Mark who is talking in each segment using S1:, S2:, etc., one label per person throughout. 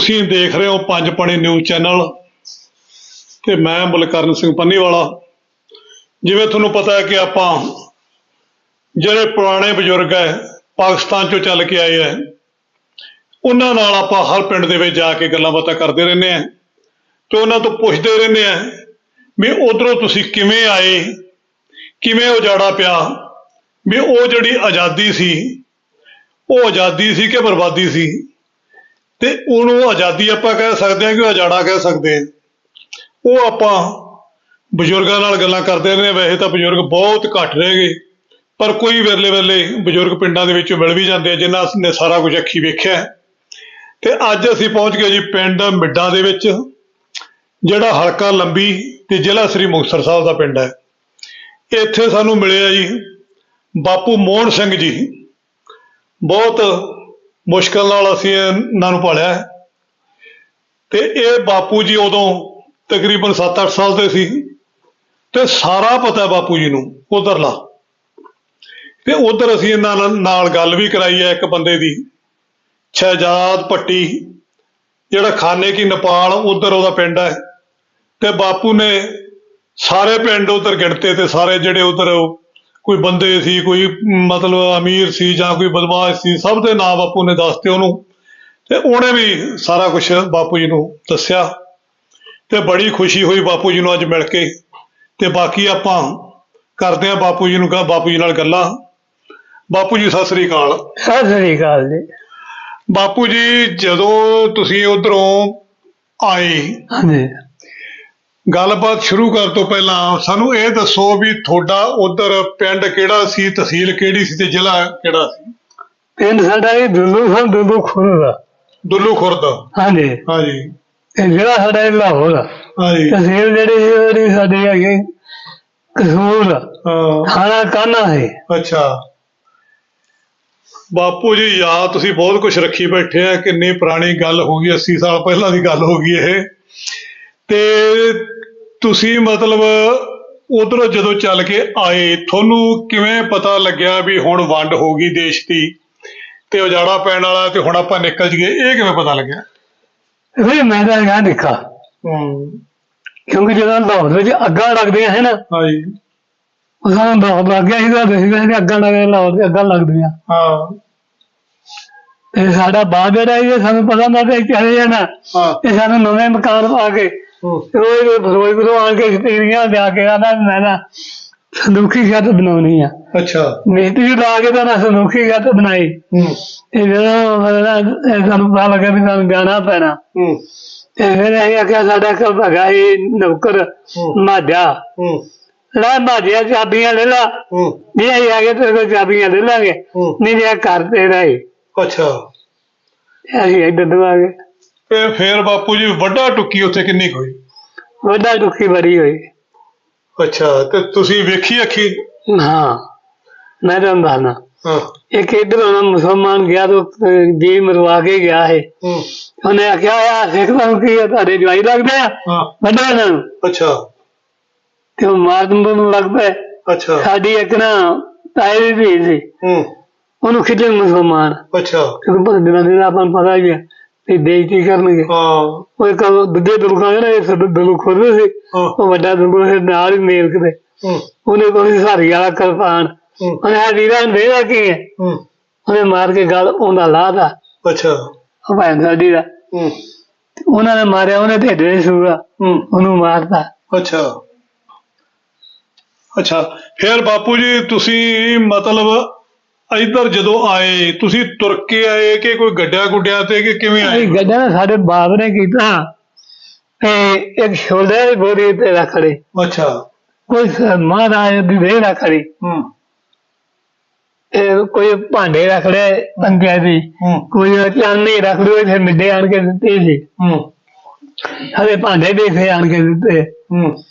S1: ਤੁਸੀਂ ਦੇਖ ਰਹੇ ਹੋ ਪੰਜ ਪਣੇ ਨਿਊਜ਼ ਚੈਨਲ ਤੇ ਮੈਂ ਬਲਕਰਨ ਸਿੰਘ ਪੰਨੀਵਾਲਾ। ਜਿਵੇਂ ਤੁਹਾਨੂੰ ਪਤਾ ਹੈ ਕਿ ਆਪਾਂ ਜਿਹੜੇ ਪੁਰਾਣੇ ਬਜ਼ੁਰਗ ਹੈ, ਪਾਕਿਸਤਾਨ ਚੋਂ ਚੱਲ ਕੇ ਆਏ ਹੈ, ਉਹਨਾਂ ਨਾਲ ਆਪਾਂ ਹਰ ਪਿੰਡ ਦੇ ਵਿੱਚ ਜਾ ਕੇ ਗੱਲਾਂ ਬਾਤਾਂ ਕਰਦੇ ਰਹਿੰਦੇ ਆ ਤੇ ਉਹਨਾਂ ਤੋਂ ਪੁੱਛਦੇ ਰਹਿੰਦੇ ਆ ਵੀ ਉਧਰੋਂ ਤੁਸੀਂ ਕਿਵੇਂ ਆਏ, ਕਿਵੇਂ ਉਜਾੜਾ ਪਿਆ, ਵੀ ਉਹ ਜਿਹੜੀ ਆਜ਼ਾਦੀ ਸੀ, ਉਹ ਆਜ਼ਾਦੀ ਸੀ ਕਿ ਬਰਬਾਦੀ ਸੀ? ਤੇ ਉਹਨੂੰ ਆਜ਼ਾਦੀ ਆਪਾਂ ਕਹਿ ਸਕਦੇ ਹਾਂ ਕਿ ਉਜਾੜਾ ਕਹਿ ਸਕਦੇ ਹਾਂ। ਉਹ ਆਪਾਂ ਬਜ਼ੁਰਗਾਂ ਨਾਲ ਗੱਲਾਂ ਕਰਦੇ ਰਹੇ ਵੈਸੇ ਤਾਂ ਬਜ਼ੁਰਗ ਬਹੁਤ ਘੱਟ ਰਹਿ ਗਏ, ਪਰ ਕੋਈ ਵੇਲੇ ਵੇਲੇ ਬਜ਼ੁਰਗ ਪਿੰਡਾਂ ਦੇ ਵਿੱਚੋਂ ਮਿਲ ਵੀ ਜਾਂਦੇ ਆ, ਜਿਨ੍ਹਾਂ ਨੇ ਸਾਰਾ ਕੁਝ ਅੱਖੀ ਵੇਖਿਆ ਹੈ। ਤੇ ਅੱਜ ਅਸੀਂ ਪਹੁੰਚ ਗਏ ਜੀ ਪਿੰਡ ਮਿੱਡਾ ਦੇ ਵਿੱਚ, ਜਿਹੜਾ ਹਲਕਾ ਲੰਬੀ ਤੇ ਜ਼ਿਲ੍ਹਾ ਸ੍ਰੀ ਮੁਕਤਸਰ ਸਾਹਿਬ ਦਾ ਪਿੰਡ ਹੈ। ਇੱਥੇ ਸਾਨੂੰ ਮਿਲਿਆ ਜੀ ਬਾਪੂ ਮੋਹਨ ਸਿੰਘ ਜੀ। ਬਹੁਤ ਮੁਸ਼ਕਲ ਨਾਲ ਅਸੀਂ ਇਹਨਾਂ ਨੂੰ ਪਾਲਿਆ ਹੈ। ਤੇ ਇਹ ਬਾਪੂ ਜੀ ਉਦੋਂ ਤਕਰੀਬਨ 7-8 ਸਾਲ ਦੇ ਸੀ ਤੇ ਸਾਰਾ ਪਤਾ ਬਾਪੂ ਜੀ ਨੂੰ, ਉਧਰਲਾ ਤੇ ਉਧਰ ਅਸੀਂ ਇਹਨਾਂ ਨਾਲ- ਗੱਲ ਵੀ ਕਰਾਈ ਹੈ ਇੱਕ ਬੰਦੇ ਦੀ, ਸ਼ਹਿਜਾਦ ਪੱਟੀ ਜਿਹੜਾ ਖਾਨੇ ਕੀ ਨੇਪਾਲ, ਉਧਰ ਉਹਦਾ ਪਿੰਡ ਹੈ ਤੇ ਬਾਪੂ ਨੇ ਸਾਰੇ ਪਿੰਡ ਉਧਰ ਗਿਣਤੇ ਤੇ ਸਾਰੇ ਜਿਹੜੇ ਉਧਰ ਕੋਈ ਬੰਦੇ ਸੀ ਕੋਈ ਮਤਲਬ ਅਮੀਰ ਸੀ ਜਾਂ ਕੋਈ ਬਦਮਾਸ਼ ਸੀ ਸਭ ਦੇ ਨਾਮ ਬਾਪੂ ਨੇ ਦੱਸਤੇ ਉਹਨੂੰ। ਤੇ ਉਹਨੇ ਵੀ ਸਾਰਾ ਕੁਝ ਬਾਪੂ ਜੀ ਨੂੰ ਦੱਸਿਆ ਤੇ ਬੜੀ ਖੁਸ਼ੀ ਹੋਈ ਬਾਪੂ ਜੀ ਨੂੰ ਅੱਜ ਮਿਲ ਕੇ। ਤੇ ਬਾਕੀ ਆਪਾਂ ਕਰਦੇ ਹਾਂ ਬਾਪੂ ਜੀ ਨੂੰ ਕਹਾ ਬਾਪੂ ਜੀ ਨਾਲ ਗੱਲਾਂ। ਬਾਪੂ ਜੀ ਸਤਿ ਸ੍ਰੀ ਅਕਾਲ।
S2: ਸਤਿ ਸ੍ਰੀ ਅਕਾਲ ਜੀ।
S1: ਬਾਪੂ ਜੀ ਜਦੋਂ ਤੁਸੀਂ ਉਧਰੋਂ ਆਏ
S2: ਹਾਂਜੀ।
S1: ਗੱਲਬਾਤ ਸ਼ੁਰੂ ਕਰਨ ਤੋਂ ਪਹਿਲਾਂ ਸਾਨੂੰ ਇਹ ਦੱਸੋ ਵੀ ਤੁਹਾਡਾ ਉਧਰ ਪਿੰਡ ਕਿਹੜਾ ਸੀ ਤਹਿਸੀਲ ਕਿਹੜੀ ਸੀ ਤੇ ਜ਼ਿਲ੍ਹਾ ਕਿਹੜਾ ਸੀ?
S2: ਪਿੰਡ ਸਾਡਾ ਇਹ ਦੁੱਲੂ ਖਾਂ ਦੁੱਲੂ ਖੁਰ ਦਾ।
S1: ਦੁੱਲੂ ਖੁਰਦ
S2: ਹਾਂਜੀ।
S1: ਹਾਂਜੀ।
S2: ਤੇ ਜਿਹੜਾ ਸਾਡਾ ਇਹ ਲਾਹੌਰ ਆ।
S1: ਹਾਂਜੀ।
S2: ਤਹਿਸੀਲ ਜਿਹੜੀ ਸੀ ਉਹਦੀ ਸਾਡੀ ਹੈਗੀ ਕਸੂਰ
S1: ਹਾਂ।
S2: ਖਾਣਾ ਕਾਨਾ ਹੈ
S1: ਅੱਛਾ। ਬਾਪੂ ਜੀ ਯਾਦ ਤੁਸੀਂ ਬਹੁਤ ਕੁਝ ਰੱਖੀ ਬੈਠੇ ਆ ਕਿੰਨੀ ਪੁਰਾਣੀ ਗੱਲ ਹੋ ਗਈ 80 ਸਾਲ ਪਹਿਲਾਂ ਦੀ ਗੱਲ ਹੋ ਗਈ ਇਹ। ਤੇ ਤੁਸੀਂ ਮਤਲਬ ਉਧਰੋਂ ਜਦੋਂ ਚੱਲ ਕੇ ਆਏ ਤੁਹਾਨੂੰ ਕਿਵੇਂ ਪਤਾ ਲੱਗਿਆ ਵੀ ਹੁਣ ਵੰਡ ਹੋ ਗਈ ਦੇਸ਼ ਦੀ ਤੇ ਉਜਾੜਾ ਪੈਣ ਵਾਲਾ ਤੇ ਹੁਣ ਆਪਾਂ ਨਿਕਲ ਜੀਏ? ਇਹ ਕਿਵੇਂ ਪਤਾ ਲੱਗਿਆ?
S2: ਫਿਰ ਮੈਂ ਤਾਂ ਗਾ ਦੇਖਾ
S1: ਹੂੰ।
S2: ਕਿਉਂਕਿ ਜਦੋਂ ਲਾਹੌਰ ਵਿੱਚ ਅੱਗਾਂ ਲੱਗਦੀਆਂ ਹੈ ਨਾ
S1: ਹਾਂਜੀ।
S2: ਸਾਨੂੰ ਲਾਹੌਰ ਲੱਗ ਗਿਆ ਸੀਗਾ ਦੇਖਦਾ ਸੀ ਅੱਗਾਂ ਲੱਗ ਲਾਹੌਰ ਤੇ ਅੱਗਾਂ ਲੱਗਦੀਆਂ।
S1: ਹਾਂ।
S2: ਤੇ ਸਾਡਾ ਬਾਪ ਜਿਹੜਾ ਇਹ ਸਾਨੂੰ ਪਤਾ ਨਾ ਤੇ ਚਲੇ ਜਾਣਾ
S1: ਹਾਂ
S2: ਤੇ ਸਾਨੂੰ ਨਵੇਂ ਮਕਾਨ ਪਾ ਕੇ
S1: ਹੂੰ,
S2: ਰੋਜ਼ ਫਿਰੋਜ਼ਪੁਰੋਂ ਆ ਕੇ ਸਟੀਰੀਆਂ ਲਿਆ ਕੇ ਆਦਾ ਮੈਂ ਨਾ ਸੰਦੂਖੀ ਛੱਤ ਬਣਾਉਣੀ ਆ।
S1: ਅੱਛਾ।
S2: ਮਿਸਤਰੀ ਲਾ ਕੇ ਤਾਂ ਨਾ ਸੰਦੂਖੀ ਛੱਤ ਬਣਾਈ।
S1: ਹੂੰ।
S2: ਤੇ ਜਦੋਂ ਮਤਲਬ ਇਹ ਸਾਨੂੰ ਪਤਾ ਲੱਗਾ ਵੀ ਸਾਨੂੰ ਜਾਣਾ ਪੈਣਾ।
S1: ਹੂੰ।
S2: ਤੇ ਫਿਰ ਅਸੀਂ ਆਖਿਆ ਸਾਡਾ ਘਰ ਹੈਗਾ ਇਹ ਨੌਕਰ। ਮਾਝਾ।
S1: ਹੂੰ।
S2: ਲੈ ਮਾਝਿਆ ਚਾਬੀਆਂ ਲੈ ਲਾ।
S1: ਹੂੰ।
S2: ਜੇ ਅਸੀਂ ਆ ਗਏ ਤੇ ਕੋਲ ਚਾਬੀਆਂ ਲੈ ਲਾਂਗੇ। ਨਹੀਂ ਜੇ ਘਰ ਤੇਰਾ ਹੀ
S1: ਅੱਛਾ।
S2: ਅਸੀਂ ਇੱਧਰ ਦਵਾਂਗੇ
S1: ਤੇ ਫੇਰ ਬਾਪੂ ਜੀ ਵੱਡਾ ਟੁੱਕੀ ਉੱਥੇ ਕਿੰਨੀ ਕੁ ਹੋਈ?
S2: ਵੱਡਾ ਦੁੱਖੀ ਬੜੀ ਹੋਈ।
S1: ਅੱਛਾ ਤੇ ਤੁਸੀਂ ਵੇਖੀ ਅੱਖੀ?
S2: ਹਾਂ ਮੈਂ ਤੁਹਾਨੂੰ ਦੱਸਣਾ
S1: ਹਾਂ।
S2: ਇੱਕ ਇੱਧਰ ਉਹਨਾਂ ਮੁਸਲਮਾਨ ਗਿਆ ਤਾਂ ਜੀ ਮਰਵਾ ਕੇ ਗਿਆ ਹੈ
S1: ਹੂੰ।
S2: ਉਹਨੇ ਆਖਿਆ ਆ ਸਿੱਖ ਨੂੰ ਕੀ ਆ, ਤੁਹਾਡੇ ਜਵਾਈ ਲੱਗਦੇ ਆ।
S1: ਹਾਂ।
S2: ਵੱਡਾ ਇਹਨਾਂ ਨੂੰ।
S1: ਅੱਛਾ।
S2: ਤੇ ਉਹ ਮਾਰਨ ਨੂੰ ਲੱਗ ਪਏ।
S1: ਅੱਛਾ।
S2: ਸਾਡੀ ਇੱਕ ਨਾ ਤਾਏ ਦੀ ਧੀ ਸੀ।
S1: ਹੂੰ।
S2: ਉਹਨੂੰ ਖਿੱਚੇ ਮੁਸਲਮਾਨ।
S1: ਅੱਛਾ।
S2: ਕਿਉਂਕਿ ਪਰ ਦਿਨਾਂ ਦਿਨ ਆਪਾਂ ਨੂੰ ਪਤਾ ਹੀ ਹੈ ਤੇ ਬੇਇੱਜ਼ਤੀ ਕਰਨਗੇ।
S1: ਹਾਂ।
S2: ਉਹ ਇੱਕ ਦੂਜੇ ਦੁਲਕਾਂ ਨੇ ਇਹ ਸਦ ਦੁਲੂ ਖੋਲਦੇ ਸੀ।
S1: ਹਾਂ।
S2: ਉਹ ਵੱਡਾ ਦੁਲੂ ਸੀ ਨਾਲ ਹੀ ਮੇਲ ਕਿਤੇ।
S1: ਹੂੰ।
S2: ਉਹਨੇ ਕੋਈ ਸਾਰੀ ਵਾਲਾ ਕਿਰਪਾਨ।
S1: ਹੂੰ।
S2: ਉਹਨੇ ਆ ਵੀਰਾਂ ਨੂੰ ਕੀ ਹੈ?
S1: ਹੂੰ।
S2: ਉਹਨੇ ਮਾਰ ਕੇ ਗਲ ਉਹਦਾ ਲਾਦਾ
S1: ਅੱਛਾ।
S2: ਉਹ ਭੈਣ ਸਾਡੀ ਦਾ
S1: ਹੂੰ।
S2: ਤੇ ਉਹਨਾਂ ਨੇ ਮਾਰਿਆ ਉਹਨੇ ਢੇਡੇ ਦੇ ਸੂਆ।
S1: ਹੂੰ।
S2: ਉਹਨੂੰ ਮਾਰਤਾ
S1: ਅੱਛਾ। ਅੱਛਾ। ਫੇਰ ਬਾਪੂ ਜੀ ਤੁਸੀਂ ਮਤਲਬ ਇੱਧਰ ਜਦੋਂ ਆਏ ਤੁਸੀਂ ਤੁਰ ਕੇ ਆਏ ਕਿ ਕੋਈ ਗੱਡਿਆ ਗੁੱਡਿਆ ਤੇ ਕਿ ਕਿਵੇਂ ਆਏ?
S2: ਇਹ ਗੱਡਾ ਨਾ ਸਾਡੇ ਬਾਪ ਨੇ ਕੀਤਾ। ਤੇ ਇੱਕ ਛੋਲੇ ਦੀ ਬੋਰੀ ਤੇ ਰੱਖੜੀ
S1: ਅੱਛਾ।
S2: ਕੋਈ ਮਹਾਰਾਜ ਦੀ ਦੇ ਰੱਖੜੀ
S1: ਹੂੰ।
S2: ਇਹ ਕੋਈ ਭਾਂਡੇ ਰੱਖ ਲਏ ਪੰਗਿਆ ਦੀ।
S1: ਹੂੰ।
S2: ਕੋਈ ਚਾਂਦੀ ਰੱਖ ਲਈ ਇੱਥੇ ਮਿੱਡੇ ਆਣ ਕੇ ਦਿੱਤੇ ਸੀ
S1: ਹੂੰ।
S2: ਹਰੇ ਭਾਂਡੇ ਦੇਖੇ ਆਣ ਕੇ ਦਿੱਤੇ।
S1: ਹੂੰ।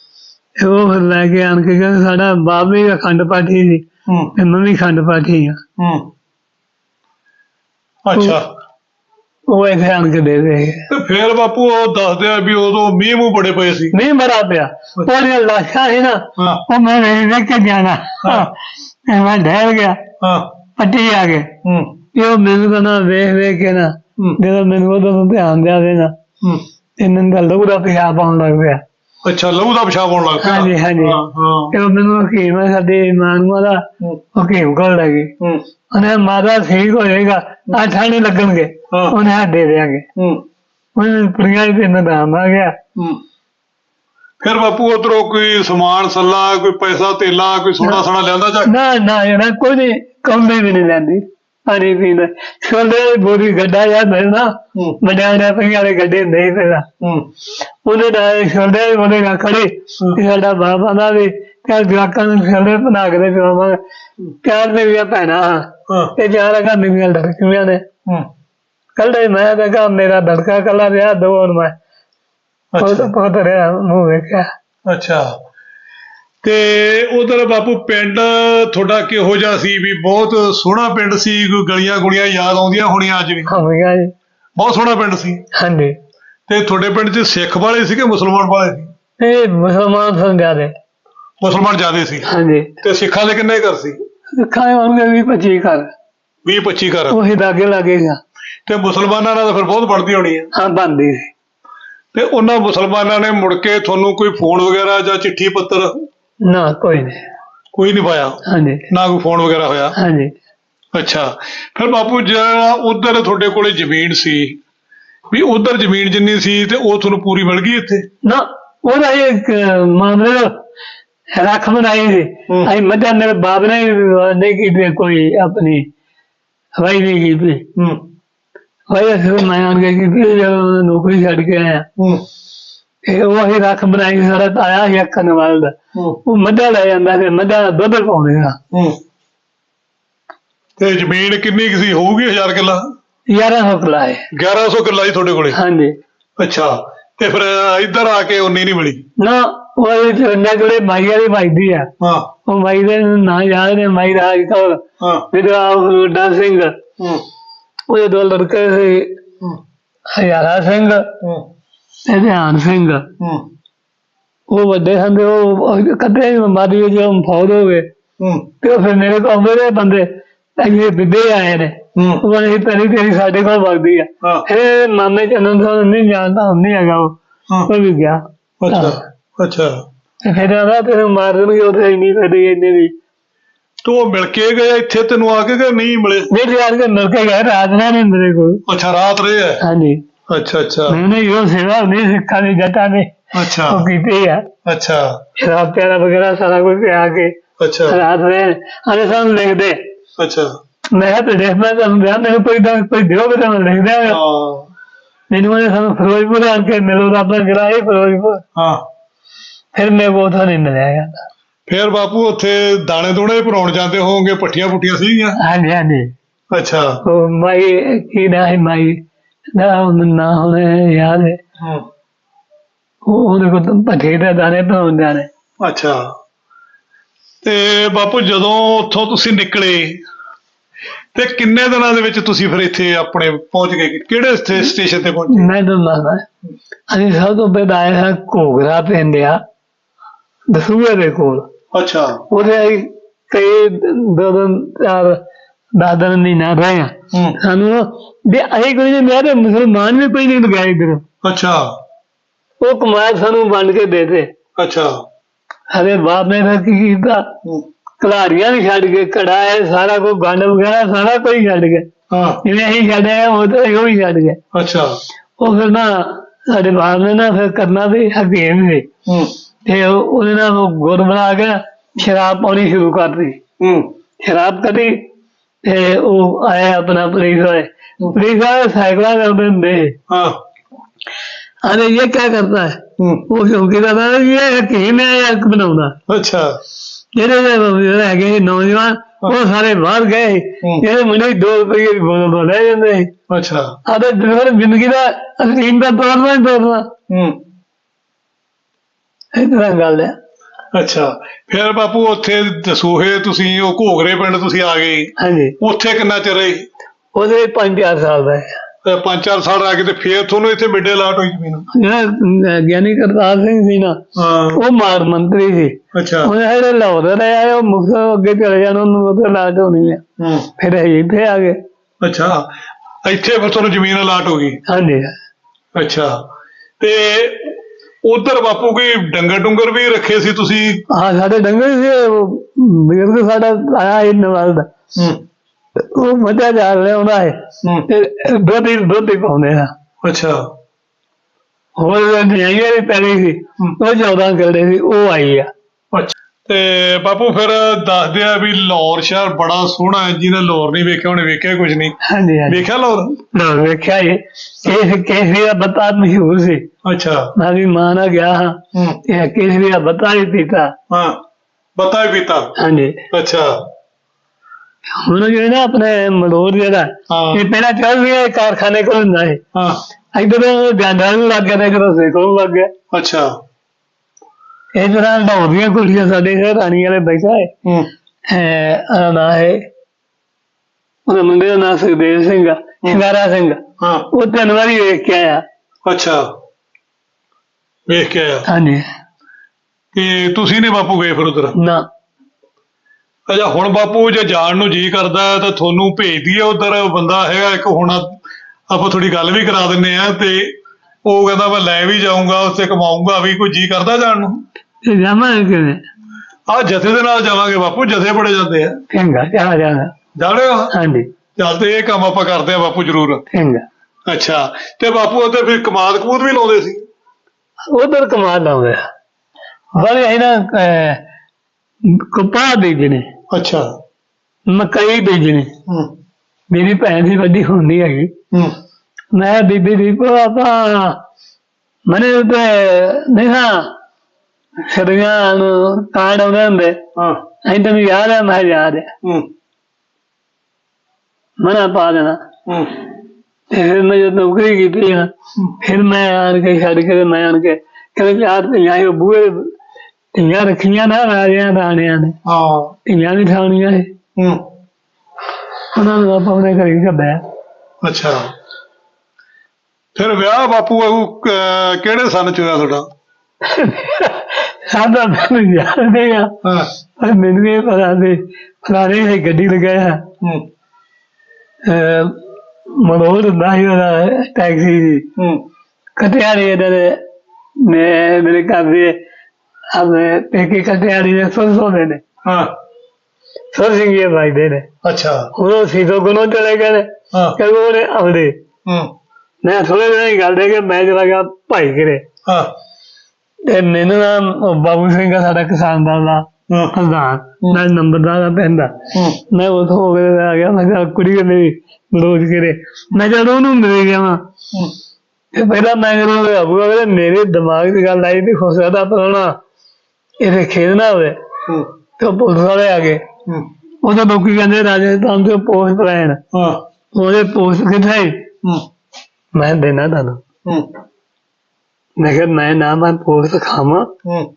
S2: ਤੇ ਉਹ ਫਿਰ ਲੈ ਕੇ ਆਣ ਕੇ ਕਹਿੰਦੇ ਸਾਡਾ ਬਾਪ ਵੀ ਅਖੰਡ ਪਾਠੀ ਸੀ।
S1: ਹੂੰ।
S2: ਤੇ ਮੈਂ ਵੀ ਅਖੰਡ ਪਾਠੀ ਆ।
S1: ਹੂੰ। ਅੱਛਾ।
S2: ਉਹ ਕੇ ਦੇ ਦੇ
S1: ਤੇ ਫੇਰ ਬਾਪੂ ਉਹ ਦੱਸਦੇ ਆ ਵੀ ਉਦੋਂ ਮੀਂਹ ਮੂੰਹ ਬੜੇ ਪਏ ਸੀ।
S2: ਨਹੀਂ ਮਰਾ ਪਿਆ। ਉਹਦੀਆਂ ਲਾਸ਼ਾਂ ਸੀ ਨਾ
S1: ਹਾਂ।
S2: ਉਹ ਮੈਂ ਨਹੀਂ ਦੇਖ ਕੇ ਜਾਣਾ।
S1: ਹਾਂ।
S2: ਤੇ ਮੈਂ ਡਹਿਲ ਗਿਆ।
S1: ਹਾਂ।
S2: ਪੱਟੀ ਆ ਗਏ।
S1: ਹੂੰ।
S2: ਇਹ ਉਹ ਮੈਨੂੰ ਤਾਂ ਨਾ ਵੇਖ ਵੇਖ ਕੇ ਨਾ।
S1: ਹੂੰ।
S2: ਜਦੋਂ ਮੈਨੂੰ ਉਹਦਾ ਤੋਂ ਧਿਆਨ ਦਿਆ ਦੇਣਾ।
S1: ਹੂੰ।
S2: ਇਹਨਾਂ ਦਾ ਲਹੂ ਦਾ ਪਿਸ਼ਾਬ ਆਉਣ ਲੱਗ ਪਿਆ।
S1: ਅੱਛਾ ਲਹੂ ਦਾ ਪਿਸ਼ਾਬ ਆਉਣ ਲੱਗ ਪਿਆ।
S2: ਹਾਂਜੀ, ਹਾਂਜੀ।
S1: ਹਾਂ ਹਾਂ।
S2: ਤੇ ਉਹ ਮੈਨੂੰ ਹਕੀਮ ਹੈ ਸਾਡੇ ਮਾਨੂਆ ਦਾ
S1: ਹੂੰ,
S2: ਹਕੀਮ ਕੋਲ ਲੈ ਗਈ
S1: ਹੂੰ।
S2: ਉਹਨੇ ਮਾਦਾ ਠੀਕ ਹੋ ਜਾਏਗਾ ਆਠਾਣੇ ਲੱਗਣਗੇ
S1: ਹਾਂ।
S2: ਉਹਨੇ ਹੱਡੇ ਦੇਾਂਗੇ
S1: ਹੂੰ।
S2: ਉਹਨੇ ਪੁਰੀਆਂ ਦੇ ਨਾਮ ਆ ਗਿਆ।
S1: ਹੂੰ। ਫਿਰ ਬਾਪੂ ਉਧਰੋਂ ਕੋਈ ਸਮਾਨ ਸੱਲਾ ਕੋਈ ਪੈਸਾ ਤੇਲਾ ਕੋਈ ਸੋਨਾ ਸਣਾ ਲਿਆਂਦਾ ਜਾ?
S2: ਨਾ ਨਾ ਜਿਹੜਾ ਕੋਈ ਨਹੀਂ ਕੰਮੇ ਵੀ ਨਹੀਂ ਲੈਂਦੀ। ਪਾਣੀ ਪੀਂਦਾ। ਛੋਲੇ ਬੋਰੀ ਗੱਡਾ ਯਾਰ ਮਿਲਣਾ
S1: ਹੂੰ।
S2: ਦੇ ਪਈ ਵਾਲੇ ਗੱਡੇ ਨਹੀਂ
S1: ਹੂੰ।
S2: ਉਹਦੇ ਨਾਲ ਛੋਲੇ ਉਹਦੇ ਨਾਲ ਖੜੇ। ਤੇ ਸਾਡਾ ਬਾਬਾ ਦਾ ਵੀ ਤੇ ਜਵਾਕਾਂ ਨੂੰ ਛੋਲੇ ਬਣਾ ਕੇ ਦੇ ਪਿਆਵਾਂ ਪਿਆਰ ਵੀ ਭੈਣਾ।
S1: ਹਾਂ।
S2: ਤੇ ਪਿਆਰ ਕਰ ਨਹੀਂ ਡਰ ਕਿਵੇਂ ਨੇ
S1: ਹੂੰ।
S2: ਕੱਲੇ ਮੈਂ ਤਾਂ ਕਹਾ ਮੇਰਾ ਲੜਕਾ ਕੱਲਾ ਰਿਹਾ ਦੋ ਹੁਣ ਮੈਂ। ਉਹ ਤਾਂ
S1: ਅੱਛਾ
S2: ਬਹੁਤ ਰਿਹਾ ਮੂੰਹ ਵੇਖਿਆ।
S1: ਅੱਛਾ। ਤੇ ਉਧਰ ਬਾਪੂ ਪਿੰਡ ਤੁਹਾਡਾ ਕਿਹੋ ਜਿਹਾ ਸੀ ਵੀ ਬਹੁਤ ਸੋਹਣਾ ਪਿੰਡ ਸੀ ਕੋਈ ਗਲੀਆਂ ਗੁਲੀਆਂ ਯਾਦ ਆਉਂਦੀਆਂ ਹੋਣੀਆਂ ਅੱਜ ਵੀ?
S2: ਹੋ ਗਿਆ ਜੀ।
S1: ਬਹੁਤ ਸੋਹਣਾ ਪਿੰਡ ਸੀ।
S2: ਹਾਂਜੀ।
S1: ਤੇ ਤੁਹਾਡੇ ਪਿੰਡ 'ਚ ਸਿੱਖ ਵਾਲੇ ਸੀ ਕਿ ਮੁਸਲਮਾਨ ਵਾਲੇ? ਸੀ
S2: ਇਹ ਮੁਸਲਮਾਨ ਸਨ ਜ਼ਿਆਦੇ।
S1: ਮੁਸਲਮਾਨ ਜ਼ਿਆਦੇ ਸੀ।
S2: ਹਾਂਜੀ।
S1: ਤੇ ਸਿੱਖਾਂ ਦੇ ਕਿੰਨੇ ਘਰ ਸੀ?
S2: ਖਾਏ ਹੋਣਗੇ ਵੀ 25 ਘਰ।
S1: 20 25 ਘਰ।
S2: ਉਹੀ ਲਾਗੇ ਲੱਗੇਗਾ
S1: ਤੇ ਮੁਸਲਮਾਨਾਂ ਨਾਲ ਤਾਂ ਫਿਰ ਬਹੁਤ ਬਣਦੀ ਹੋਣੀ ਹੈ
S2: ਹਾਂ ਬੰਦੀ ਸੀ।
S1: ਤੇ ਉਹਨਾਂ ਮੁਸਲਮਾਨਾਂ ਨੇ ਮੁੜ ਕੇ ਤੁਹਾਨੂੰ ਕੋਈ ਫੋਨ ਵਗੈਰਾ ਜਾਂ ਚਿੱਠੀ ਪੱਤਰ
S2: ਨਾ ਕੋਈ ਨਹੀਂ।
S1: ਕੋਈ ਨਹੀਂ ਪਾਇਆ?
S2: ਹਾਂਜੀ।
S1: ਨਾ ਕੋਈ ਫੋਨ ਵਗੈਰਾ ਹੋਇਆ?
S2: ਹਾਂਜੀ।
S1: ਅੱਛਾ। ਫਿਰ ਬਾਪੂ ਜਿਹੜਾ ਉਧਰ ਤੁਹਾਡੇ ਕੋਲੇ ਜ਼ਮੀਨ ਸੀ ਵੀ ਉਧਰ ਜ਼ਮੀਨ ਜਿੰਨੀ ਸੀ ਤੇ ਉਹ ਤੁਹਾਨੂੰ ਪੂਰੀ ਮਿਲ ਗਈ ਇੱਥੇ?
S2: ਨਾ ਉਹਦਾ ਇਹ ਮਾਮਲੇ ਦਾ ਰੱਖ ਬਣਾਈ ਸੀ। ਅਸੀਂ ਮੱਝਾਂ ਮੇਰੇ ਬਾਪ ਨੇ ਨਹੀਂ ਕੀਤੀ ਕੋਈ ਆਪਣੀ ਹਵਾਈ ਨਹੀਂ ਕੀਤੀ।
S1: ਹੂੰ।
S2: ਹਵਾਈ ਅਸੀਂ ਮੈਂ ਆਣ ਕੇ ਕੀਤੀ ਜਦੋਂ ਨੌਕਰੀ ਛੱਡ ਕੇ ਆਇਆ।
S1: ਹੂੰ।
S2: ਇਹ ਉਹ ਹੀ ਰੱਖ ਬਣਾਈ ਸੀ, ਸਾਡਾ ਤਾਇਆ ਸੀ ਅੱਖਾਂ ਵਾਲ ਦਾ।
S1: ਹੂੰ।
S2: ਉਹ ਮੱਝਾਂ ਲੈ ਜਾਂਦਾ ਤੇ ਮੱਝਾਂ ਦਾ ਦੁੱਧ ਪਾਉਂਦੇ ਆ
S1: ਹੂੰ। ਤੇ ਜ਼ਮੀਨ ਕਿੰਨੀ ਕੁ ਸੀ? ਹੋਊਗੀ 1000 ਕਿੱਲਾ?
S2: 1100 ਕਲਾਏ
S1: 1100 ਕਿੱਲਾ ਹੀ ਤੁਹਾਡੇ ਕੋਲੇ?
S2: ਹਾਂਜੀ।
S1: ਅੱਛਾ। ਤੇ ਫਿਰ ਇੱਧਰ ਆ ਕੇ ਉਨੀ ਨਹੀਂ ਮਿਲੀ?
S2: ਨਾ ਉਹ ਜਿਹੜੇ ਮਾਈ ਵਾਲੀ ਵੱਜਦੀ ਆ
S1: ਹਾਂ।
S2: ਉਹ ਮਾਈ ਦੇ ਨਾਂ ਯਾਦ ਨੇ ਮਾਈ ਰਾਜ ਕੌਰ
S1: ਹਾਂ।
S2: ਵਿਧਵਾ ਵੱਡਾ ਸਿੰਘ।
S1: ਹੂੰ।
S2: ਉਹਦੇ ਦੋ ਲੜਕੇ ਸੀ
S1: ਹੂੰ।
S2: ਹਜ਼ਾਰਾ ਸਿੰਘ।
S1: ਹੂੰ।
S2: ਤੇ ਧਿਆਨ ਸਿੰਘ।
S1: ਹੂੰ।
S2: ਉਹ ਵੱਡੇ ਹਨ ਤੇ ਉਹ ਕਦੇ ਮਾਰੀ ਜੋ ਫੌਜ ਹੋ ਗਏ।
S1: ਹੂੰ।
S2: ਤੇ ਉਹ ਫਿਰ ਮੇਰੇ ਕੋਲ ਆਉਂਦੇ ਨੇ ਬੰਦੇ। ਇਹ ਵਿਦੇ ਆਏ ਨੇ।
S1: ਹੂੰ।
S2: ਉਹ ਕਹਿੰਦੇ ਸੀ, ਤੇਰੀ ਤੇਰੀ ਸਾਡੇ ਕੋਲ ਵਗਦੀ ਆ। ਇਹ ਮਾਮੇ ਚੰਨਨ ਸਾਹਿਬ ਨਹੀਂ ਜਾਣਦਾ ਨਹੀਂ ਹੈਗਾ ਉਹ। ਵੀ ਗਿਆ।
S1: ਅੱਛਾ ਅੱਛਾ।
S2: ਤੇ ਫਿਰ ਆਦਾ ਤੈਨੂੰ ਮਾਰ ਦੇਣਗੇ ਉੱਥੇ ਇੰਨੀ ਫੜੀ ਇੰਨੇ ਦੀ
S1: ਤੂੰ ਮਿਲ ਕੇ ਗਏ ਇੱਥੇ ਤੈਨੂੰ ਆ ਕੇ ਕਿ ਨਹੀਂ ਮਿਲੇ?
S2: ਮੇਰੇ ਯਾਰ ਕੇ ਮਿਲ ਕੇ ਗਏ ਰਾਤ ਨਾ ਨੇ ਮੇਰੇ ਕੋਲ।
S1: ਅੱਛਾ ਰਾਤ ਰਹੇ ਹੈ
S2: ਹਾਂਜੀ।
S1: ਅੱਛਾ ਅੱਛਾ।
S2: ਮੈਂ ਨਹੀਂ ਉਹ ਸੇਵਾ ਨਹੀਂ ਸਿੱਖਾਂ ਦੀ ਜੱਟਾਂ ਨੇ
S1: ਅੱਛਾ।
S2: ਉਹ ਕੀਤੀ ਆ।
S1: ਅੱਛਾ।
S2: ਸ਼ਰਾਬ ਪਿਆਲਾ ਵਗੈਰਾ ਸਾਰਾ ਕੁਝ ਪਿਆ ਕੇ।
S1: ਅੱਛਾ।
S2: ਰਾਤ ਰਹੇ ਅਰੇ ਸਾਨੂੰ ਲਿਖਦੇ।
S1: ਅੱਛਾ।
S2: ਮੈਂ ਤੇ ਦੇਖ ਮੈਂ ਤੁਹਾਨੂੰ ਬਿਆਨ ਮੈਨੂੰ ਕੋਈ ਦਾ ਕੋਈ ਦਿਓਗੇ ਤਾਂ ਮੈਂ ਦਿਆਂਗਾ
S1: ਹਾਂ।
S2: ਮੈਨੂੰ ਉਹਨੇ ਸਾਨੂੰ ਫਿਰੋਜ਼ਪੁਰ ਆਣ ਕੇ ਮਿਲੋ ਦਾ ਆਪਣਾ ਜਿਹੜਾ ਇਹ ਫਿਰੋਜ਼ਪੁਰ।
S1: ਹਾਂ।
S2: ਫਿਰ ਮੈਂ ਉਹ ਤੋਂ ਨਹੀਂ ਮਿਲਿਆ ਹੈਗਾ।
S1: ਫੇਰ ਬਾਪੂ ਉੱਥੇ ਦਾਣੇ ਦੂਣੇ ਭਰਾਉਣ ਜਾਂਦੇ ਹੋਵੋਗੇ ਪੱਠੀਆਂ ਪੁੱਠੀਆਂ ਸੀਗੀਆਂ?
S2: ਹਾਂਜੀ ਹਾਂਜੀ।
S1: ਅੱਛਾ।
S2: ਉਹ ਮਾਈ ਕੀ ਨਾ ਹੈ ਮਾਈ? ਨਾ ਉਹਨੂੰ ਨਾ ਉਹਨੇ ਯਾਦ ਹੈ।
S1: ਹੂੰ
S2: ਉਹ ਉਹਦੇ ਕੋਲ ਭੱਠੇ ਦੇ ਦਾਣੇ ਪਾਉਣ ਜਾਣੇ।
S1: ਅੱਛਾ। ਤੇ ਬਾਪੂ ਜਦੋਂ ਉੱਥੋਂ ਤੁਸੀਂ ਨਿਕਲੇ ਤੇ ਕਿੰਨੇ ਦਿਨਾਂ ਦੇ ਵਿੱਚ ਤੁਸੀਂ ਫਿਰ ਇੱਥੇ ਆਪਣੇ ਪਹੁੰਚ ਗਏ? ਕਿਹੜੇ ਸਟੇ- ਸਟੇਸ਼ਨ ਤੇ ਪਹੁੰਚੇ?
S2: ਮੈਂ ਤਾਂ ਦੱਸਦਾ ਅਸੀਂ ਸਭ ਤੋਂ ਪਹਿਲਾਂ ਆਏ ਹਾਂ ਘੋਗਰਾ ਪਿੰਡ ਆ ਦਸੂਏ ਦੇ ਕੋਲ।
S1: ਅੱਛਾ।
S2: ਉਹਦੇ ਕਈ ਦੋ ਦਿਨ ਚਾਰ ਮਹੀਨਾ ਰਹੇ ਆ
S1: ਹੂੰ।
S2: ਸਾਨੂੰ ਵੀ ਅਸੀਂ ਕੋਈ ਨਹੀਂ ਮੇਰੇ ਮੁਸਲਮਾਨ ਵੀ ਕੋਈ ਨਹੀਂ ਲਗਾਏ ਇਧਰ।
S1: ਅੱਛਾ।
S2: ਉਹ ਕਮਾਇਆ ਸਾਨੂੰ ਵੰਡ ਕੇ ਦੇ ਦੇ।
S1: ਅੱਛਾ।
S2: ਹਰੇ ਬਾਪ ਨੇ ਫਿਰ ਕੀ ਕੀਤਾ?
S1: ਹੂੰ।
S2: ਕਲਾੜੀਆਂ ਵੀ ਛੱਡ ਕੇ ਕੜਾਏ ਸਾਰਾ ਕੁਝ ਗੰਡ ਵਗੈਰਾ ਸਾਰਾ ਕੁਝ ਛੱਡ ਕੇ
S1: ਹਾਂ।
S2: ਜਿਵੇਂ ਅਸੀਂ ਛੱਡਿਆ ਉਹ ਤਾਂ ਇਹੋ ਹੀ ਛੱਡ ਗਏ।
S1: ਅੱਛਾ।
S2: ਉਹ ਫਿਰ ਨਾ ਸਾਡੇ ਬਾਪ ਨੇ ਨਾ ਫਿਰ ਕਰਨਾ ਵੀ ਹਕੀਮ ਸੀ
S1: ਹੂੰ।
S2: ਤੇ ਉਹ- ਉਹਨੇ ਨਾ ਗੁੜ ਬਣਾ ਕੇ ਸ਼ਰਾਬ ਪਾਉਣੀ ਸ਼ੁਰੂ ਕਰ ਦਿੱਤੀ
S1: ਹੂੰ।
S2: ਸ਼ਰਾਬ ਕਦੀ ਤੇ ਉਹ ਆਇਆ ਆਪਣਾ ਪੁਲਿਸ ਵਾਲੇ ਪੁਲਿਸ ਵਾਲੇ ਸਾਈਕਲਾਂ ਦੇ ਉੱਤੇ ਹੁੰਦੇ ਸੀ।
S1: ਹਾਂ
S2: अरे ये क्या करता है
S1: ਹੂੰ
S2: वो क्योंकि कहता है ये हकीम है या बनाऊंगा
S1: ਅੱਛਾ
S2: ਜਿਹੜੇ ਰਹ ਗਏ ਸੀ ਨੌਜਵਾਨ ਉਹ ਸਾਰੇ ਬਾਹਰ ਗਏ
S1: ਹੂੰ।
S2: ਜਿਹੜੇ ਮੁੰਡੇ 2 ਰੁਪਏ ਦੀ ਬੋਤਲ ਤੋਂ ਲੈ ਜਾਂਦੇ ਸੀ
S1: ਅੱਛਾ
S2: ਆਦੇ ਫਿਰ ਜ਼ਿੰਦਗੀ ਦਾ ਅਸੀਮ ਦਾ ਤੋੜਨਾ ਹੀ ਤੋੜਨਾ
S1: ਹੂੰ
S2: ਇਹ ਤਰ੍ਹਾਂ ਗੱਲ ਹੈ
S1: ਅੱਛਾ ਫਿਰ ਬਾਪੂ ਉੱਥੇ ਦਸੂਹੇ ਤੁਸੀਂ ਉਹ ਘੋਗਰੇ ਪਿੰਡ ਤੁਸੀਂ ਆ ਗਏ।
S2: ਹਾਂਜੀ।
S1: ਉੱਥੇ ਕਿੰਨਾ ਚਿਰ ਰਹੇ?
S2: ਉਹਦੇ 5-4 ਸਾਲ ਦਾ ਹੈ
S1: ਤੇ ਪੰਜ ਚਾਰ ਸਾਲ ਰਹਿ ਕੇ ਤੇ ਫੇਰ ਤੁਹਾਨੂੰ ਇੱਥੇ ਮਿੱਡੇ ਲਾਟ ਹੋਈ ਜ਼ਮੀਨ?
S2: ਜਿਹੜਾ ਅਹ, ਗਿਆਨੀ ਕਰਤਾਰ ਸਿੰਘ ਸੀ ਨਾ
S1: ਹਾਂ।
S2: ਉਹ ਮਾਰ ਮੰਤਰੀ ਸੀ।
S1: ਅੱਛਾ।
S2: ਉਹਨੇ ਜਿਹੜੇ ਲਾਹੌਰ ਰਿਹਾ ਉਹ ਮੁਕਤਸਰ ਅੱਗੇ ਚਲੇ ਜਾਣ ਉਹਨੂੰ ਉੱਥੇ ਲਾਟ ਹੋਣੀ ਹੈ
S1: ਹੂੰ।
S2: ਫਿਰ ਅਸੀਂ ਇੱਥੇ ਆ ਗਏ।
S1: ਅੱਛਾ ਇੱਥੇ ਫਿਰ ਤੁਹਾਨੂੰ ਜ਼ਮੀਨ ਅਲਾਟ ਹੋ ਗਈ?
S2: ਹਾਂਜੀ।
S1: ਅੱਛਾ ਤੇ ਉਧਰ ਬਾਪੂ ਕੋਈ ਡੰਗਰ ਡੁੰਗਰ ਵੀ ਰੱਖੇ ਸੀ ਤੁਸੀਂ?
S2: ਹਾਂ ਸਾਡੇ ਡੰਗਰ ਸੀ ਬਜ਼ੁਰਗ ਸਾਡਾ ਆਇਆ ਇਹ ਨਵਾਜ਼ ਦਾ। ਉਹ ਮੱਝਾਂ ਜਾ ਰਿਹਾ ਹੁੰਦਾ ਹੈ। ਤੇ ਦੁੱਧ ਹੀ ਦੁੱਧ ਹੀ ਪਾਉਂਦੇ ਆ।
S1: ਅੱਛਾ।
S2: ਹੋਰ ਨਿਆਈਆਂ ਵੀ ਪੈਣੀ ਸੀ ਉਹ 14 ਕਰਦੇ ਸੀ ਉਹ ਆਈ ਆ।
S1: ਤੇ ਬਾਪੂ ਫਿਰ ਦੱਸਦੇ ਆ ਵੀ ਲਾਹੌਰ ਸ਼ਹਿਰ ਬੜਾ ਸੋਹਣਾ ਹੈ ਜਿਹਨੇ ਲਾਹੌਰ ਨਹੀਂ ਵੇਖਿਆ ਉਹਨੇ ਵੇਖਿਆ ਕੁਝ ਨਹੀਂ।
S2: ਹਾਂਜੀ ਹਾਂਜੀ।
S1: ਵੇਖਿਆ ਲਾਹੌਰ?
S2: ਨਾ ਵੇਖਿਆ ਇਹ ਕੇਸ ਕੇਸਰੀ ਦਾ ਬੱਤਾ ਮਸ਼ਹੂਰ ਸੀ।
S1: ਅੱਛਾ।
S2: ਮੈਂ ਵੀ ਮਾਂ ਨਾਲ ਗਿਆ ਹਾਂ।
S1: ਹੂੰ।
S2: ਇਹ ਕੇਸਰੀ ਦਾ ਬੱਤਾ ਹੀ ਪੀਤਾ।
S1: ਹਾਂ ਪਤਾ ਹੀ ਪੀਤਾ?
S2: ਹਾਂਜੀ।
S1: ਅੱਛਾ।
S2: ਹੁਣ ਜਿਹੜਾ ਨਾ ਆਪਣੇ ਮਲੋਰ ਜਿਹੜਾ
S1: ਹਾਂ
S2: ਇਹ ਪਹਿਲਾਂ ਚੱਲ ਰਿਹਾ ਕਾਰਖਾਨੇ ਕੋਲ ਹੁੰਦਾ ਹੈ।
S1: ਹਾਂ।
S2: ਇਧਰ ਜਾਂਦਾ ਨੂੰ ਲੱਗ ਗਿਆ ਤੇ ਇਧਰ ਸੇ ਕੋਲ ਲੱਗ ਗਿਆ।
S1: ਅੱਛਾ।
S2: ਇਹ ਤਰ੍ਹਾਂ ਲਾਹੌਰ ਦੀਆਂ ਕੁੜੀਆਂ ਸਾਡੇ ਘਰ ਰਾਣੀ ਵਾਲੇ ਬੈਠਾ ਹੈ।
S1: ਹੂੰ।
S2: ਹੈ ਨਾ ਹੈ। ਉਹਦੇ ਮੁੰਡੇ ਦਾ ਨਾਂ ਸੁਖਦੇਵ ਸਿੰਘ ਆ ਸ਼ਿੰਗਾਰਾ ਸਿੰਘ।
S1: ਹਾਂ।
S2: ਉਹ ਤਿੰਨ ਵਾਰੀ ਵੇਖ ਕੇ ਆਇਆ।
S1: ਅੱਛਾ। ਵੇਖ ਕੇ ਆਇਆ।
S2: ਹਾਂਜੀ।
S1: ਤੇ ਤੁਸੀਂ ਨੇ ਬਾਪੂ ਗਏ ਫਿਰ ਉਧਰ?
S2: ਨਾ।
S1: ਅੱਛਾ ਹੁਣ ਬਾਪੂ ਜੇ ਜਾਣ ਨੂੰ ਜੀ ਕਰਦਾ ਹੈ ਤਾਂ ਤੁਹਾਨੂੰ ਭੇਜ ਦਈਏ ਉਧਰ ਬੰਦਾ ਹੈਗਾ ਇੱਕ ਹੁਣ ਆਪਾਂ ਥੋੜੀ ਗੱਲ ਵੀ ਕਰਾ ਦਿੰਨੇ ਆ ਤੇ ਉਹ ਕਹਿੰਦਾ ਮੈਂ ਲੈ ਵੀ ਜਾਊਂਗਾ ਉੱਥੇ ਕਮਾਊਂਗਾ ਵੀ ਕੋਈ ਜੀ ਕਰਦਾ ਜਾਣ ਨੂੰ।
S2: ਤੇ ਜਾਵਾਂਗੇ ਕਿਵੇਂ?
S1: ਆ ਜਥੇ ਦੇ ਨਾਲ ਜਾਵਾਂਗੇ ਬਾਪੂ ਜਥੇ ਬੜੇ ਜਾਂਦੇ ਆ।
S2: ਚੰਗਾ ਜਾ ਜਾਣਾ
S1: ਜਾਣਿਓ
S2: ਹਾਂਜੀ।
S1: ਚੱਲ ਤੇ ਇਹ ਕੰਮ ਆਪਾਂ ਕਰਦੇ ਆ ਬਾਪੂ ਜ਼ਰੂਰ।
S2: ਚੰਗਾ।
S1: ਅੱਛਾ ਤੇ ਬਾਪੂ ਉਹਦੇ ਫਿਰ ਕਮਾਦ ਕਮੂਦ ਵੀ ਲਾਉਂਦੇ ਸੀ?
S2: ਉਧਰ ਕਮਾਲ ਲਾਉਂਦੇ ਆ। ਬੜੇ ਹੈ ਨਾ ਕਪਾਹ ਬੀਜਣੇ
S1: ਅੱਛਾ।
S2: ਮਕਈ ਬੀਜਣੇ
S1: ਹੂੰ।
S2: ਮੇਰੀ ਭੈਣ ਦੀ ਵੱਡੀ ਹੁੰਦੀ ਹੈਗੀ।
S1: ਹੂੰ।
S2: ਮੈਂ ਬੀਬੀ ਦੀ ਕੋ ਆਪਾਂ ਮਨੇ ਤੇ ਨਹੀਂ ਨਾ ਸਰੀਆਂ ਨੂੰ ਕਾਂਡ ਆਉਂਦੇ ਹੁੰਦੇ।
S1: ਹਾਂ।
S2: ਐਂ ਤੈਨੂੰ ਯਾਦ ਹੈ ਮੈਂ ਯਾਦ ਹੈ
S1: ਹੂੰ।
S2: ਮਨਾ ਪਾ ਦੇਣਾ।
S1: ਹੂੰ।
S2: ਤੇ ਫਿਰ ਮੈਂ ਜਦ ਨੌਕਰੀ ਕੀਤੀ ਆ ਫਿਰ ਮੈਂ ਆਣ ਕੇ ਛੱਡ ਕੇ ਤੇ ਮੈਂ ਆਣ ਕੇ ਕਹਿੰਦੇ ਯਾਰ ਧੀਆਂ ਉਹ ਬੂਹੇ ਧੀਆਂ ਰੱਖੀਆਂ ਨਾ ਰਾਜਿਆਂ ਰਾਣਿਆਂ ਨੇ।
S1: ਹਾਂ।
S2: ਧੀਆਂ ਵੀ ਠਾਉਣੀਆਂ ਸੀ
S1: ਹੂੰ।
S2: ਉਹਨਾਂ ਨੂੰ ਆਪਾਂ ਆਪਣੇ ਘਰੇ ਘੱਲਿਆ
S1: ਅੱਛਾ। ਫਿਰ ਵਿਆਹ ਬਾਪੂ ਉਹ ਕਿਹੜੇ ਸਨ ਚ ਹੋਇਆ ਤੁਹਾਡਾ?
S2: ਸਾਡਾ ਮੈਨੂੰ ਯਾਦ ਨਹੀਂ ਆ
S1: ਹਾਂ।
S2: ਪਰ ਮੈਨੂੰ ਇਹ ਪਤਾ ਸੀ ਫਲਾਣੇ ਨੇ ਗੱਡੀ ਲਗਾਇਆ।
S1: ਹੂੰ।
S2: ਮਨੋਹਰ ਸੀ ਉਹਦਾ ਟੈਕਸੀ ਦੀ। ਇਹਨਾਂ ਦੇ ਮੈਂ ਮੇਰੇ ਘਰ ਦੇ ਆਪਣੇ ਪੇਕੇ ਕਟਿਆੜੀ ਦੇ ਸੁਰ ਸੋਨੇ ਨੇ।
S1: ਹਾਂ।
S2: ਸੁਰ ਸਿੰਘ ਇਹ ਵੱਜਦੇ ਨੇ।
S1: ਅੱਛਾ।
S2: ਉਹ ਸੀਤੋ ਕੋਲੋਂ ਚਲੇ ਗਏ ਨੇ।
S1: ਹਾਂ।
S2: ਕਹਿੰਦੇ ਉਹਨੇ ਆਉਂਦੇ।
S1: ਹੂੰ। ਮੈਂ
S2: ਮੈਂ ਥੋੜੇ ਦਿਨ ਹੀ ਗੱਲ ਦੇ ਕੇ ਮੈਂ ਚਲਾ ਗਿਆ ਭਾਈ ਕਿਰੇ
S1: ਹਾਂ।
S2: ਤੇ ਮੈਨੂੰ ਨਾ ਉਹ ਬਾਬੂ ਸਿੰਘ ਆ ਸਾਡਾ ਕਿਸਾਨ ਦਾ ਦਾ
S1: ਹਾਂ।
S2: ਪ੍ਰਧਾਨ ਮੈਂ ਨੰਬਰਦਾਰ ਦਾ। ਪੈਂਦਾ ਮੈਂ ਉਥੋਂ ਹੋ ਕੇ ਆ ਗਿਆ ਮੈਂ ਕਿਹਾ ਕੁੜੀ ਕਹਿੰਦੀ ਰੋਜ਼ ਕਿਰੇ ਮੈਂ ਜਦੋਂ ਉਹਨੂੰ ਮਿਲ ਗਿਆ
S1: ਹੂੰ।
S2: ਤੇ ਪਹਿਲਾਂ ਮੈਂ ਉਹ ਅਬੂ ਅਗਲੇ ਮੇਰੇ ਦਿਮਾਗ ਦੀ ਗੱਲ ਆਈ ਵੀ ਹੋ ਸਕਦਾ ਪਰਣਾ ਇਹਦੇ ਖੇਡ ਨਾ ਹੋਵੇ। ਤੇ ਉਹ ਪੁਲਿਸ ਵਾਲੇ ਆ ਗਏ। ਉਹਦੇ ਲੋਕੀ ਕਹਿੰਦੇ ਰਾਜਸਥਾਨ ਤੋਂ ਪੋਸਟ ਲੈਣ।
S1: ਹਾਂ।
S2: ਉਹਦੇ ਪੋਸਟ ਕਿੱਥੇ? ਮੈਂ ਦੇਣਾ ਤੁਹਾਨੂੰ।
S1: ਹੂੰ।
S2: ਮੈਂ ਕਿਹਾ ਮੈਂ ਨਾ ਮੈਂ ਪੋਸਟ ਖਾਵਾਂ
S1: ਹੂੰ।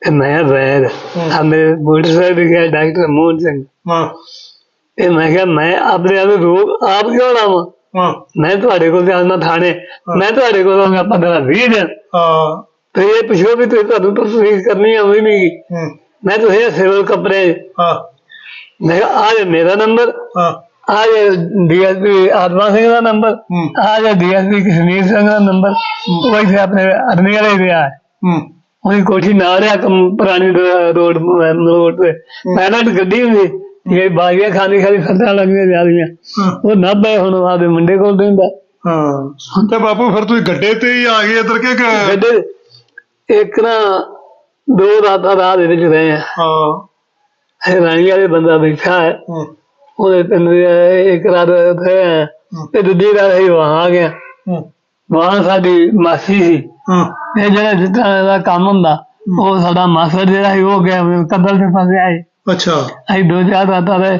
S2: ਤੇ ਮੈਂ ਵੈਦ ਆ ਮੇਰੇ ਮੋਟਰਸਾਈਕਲ ਗਿਆ ਡਾਕਟਰ ਮੋਹਨ ਸਿੰਘ।
S1: ਹਾਂ।
S2: ਤੇ ਮੈਂ ਕਿਹਾ ਮੈਂ ਆਪਣੇ ਆਪ ਨੂੰ ਰੋਗ ਆਪ ਕਿਉਂ ਲਾਵਾਂ?
S1: ਹਾਂ।
S2: ਮੈਂ ਤੁਹਾਡੇ ਕੋਲ ਜਾਣਾ ਥਾਣੇ। ਮੈਂ ਤੁਹਾਡੇ ਕੋਲ ਆਉਂਗਾ 15 20 ਦਿਨ।
S1: ਹਾਂ।
S2: ਤੇ ਇਹ ਪੁੱਛੋ ਵੀ ਤੁਸੀਂ ਤੁਹਾਨੂੰ ਤਸਵੀਰ ਕਰਨੀ ਆਉਂਦੀ ਨਹੀਂ
S1: ਹੂੰ।
S2: ਮੈਂ ਤੁਸੀਂ ਸਿਵਲ ਕੱਪੜੇ।
S1: ਹਾਂ।
S2: ਮੈਂ ਆ ਮੇਰਾ ਨੰਬਰ।
S1: ਹਾਂ।
S2: ਆ ਜੇ ਡੀਐਸਪੀ ਆਤਮਾ ਸਿੰਘ ਦਾ ਨੰਬਰ
S1: ਹੂੰ।
S2: ਆ ਜੇ ਡੀਐਸਪੀ ਕਸ਼ਮੀਰ ਸਿੰਘ ਦਾ ਨੰਬਰ ਉਹ ਇੱਥੇ ਆਪਣੇ ਆਦਮੀ ਵਾਲੇ ਦੇ ਆ।
S1: ਹੂੰ।
S2: ਉਹਦੀ ਕੋਠੀ ਨਾਲ ਆ ਕੰਮ ਪੁਰਾਣੀ ਰੋਡ ਰੋਡ ਤੇ। ਪਹਿਲਾਂ ਤਾਂ ਗੱਡੀ ਹੁੰਦੀ ਇਹ ਬਾਗੀਆਂ ਖਾਣੀ ਖਾਲੀ ਫਰਦਾਂ ਲੱਗੀਆਂ ਜਾਂਦੀਆਂ
S1: ਹਾਂ।
S2: ਉਹ ਨਾਭੇ ਹੁਣ ਆਪਦੇ ਮੁੰਡੇ ਕੋਲ ਦਿੰਦਾ
S1: ਹਾਂ। ਤੇ ਬਾਪੂ ਫਿਰ ਤੁਸੀਂ ਗੱਡੇ ਤੇ ਹੀ ਆ ਗਏ ਇੱਧਰ ਕਿ
S2: ਗੱਡੇ ਇੱਕ ਨਾ ਦੋ ਰਾਤਾਂ ਰਾਹ ਦੇ ਵਿੱਚ ਰਹੇ ਆ।
S1: ਹਾਂ।
S2: ਇਹ ਰਾਣੀ ਵਾਲੇ ਬੰਦਾ ਬੈਠਾ ਹੈ।
S1: ਹੂੰ
S2: ਉਹਦੇ ਪਿੰਡ ਦੇ ਇੱਕ ਰਾਤ ਉੱਥੇ ਆ ਤੇ ਦੂਜੀ ਰਾਤ ਅਸੀਂ ਵਹਾਂ ਆ ਗਿਆ ਵਹਾਂ ਸਾਡੀ ਮਾਸੀ ਸੀ। ਇਹ ਜਿਹੜਾ ਜਿੱਦਾਂ ਦਾ ਕੰਮ ਹੁੰਦਾ ਉਹ ਸਾਡਾ ਮਾਸਟਰ ਜਿਹੜਾ ਸੀ ਉਹ ਗਿਆ ਕਦਲ ਤੇ ਫਸਿਆ ਸੀ
S1: ਅੱਛਾ।
S2: ਅਸੀਂ ਦੋ ਚਾਰ ਰਾਤਾਂ ਰਹੇ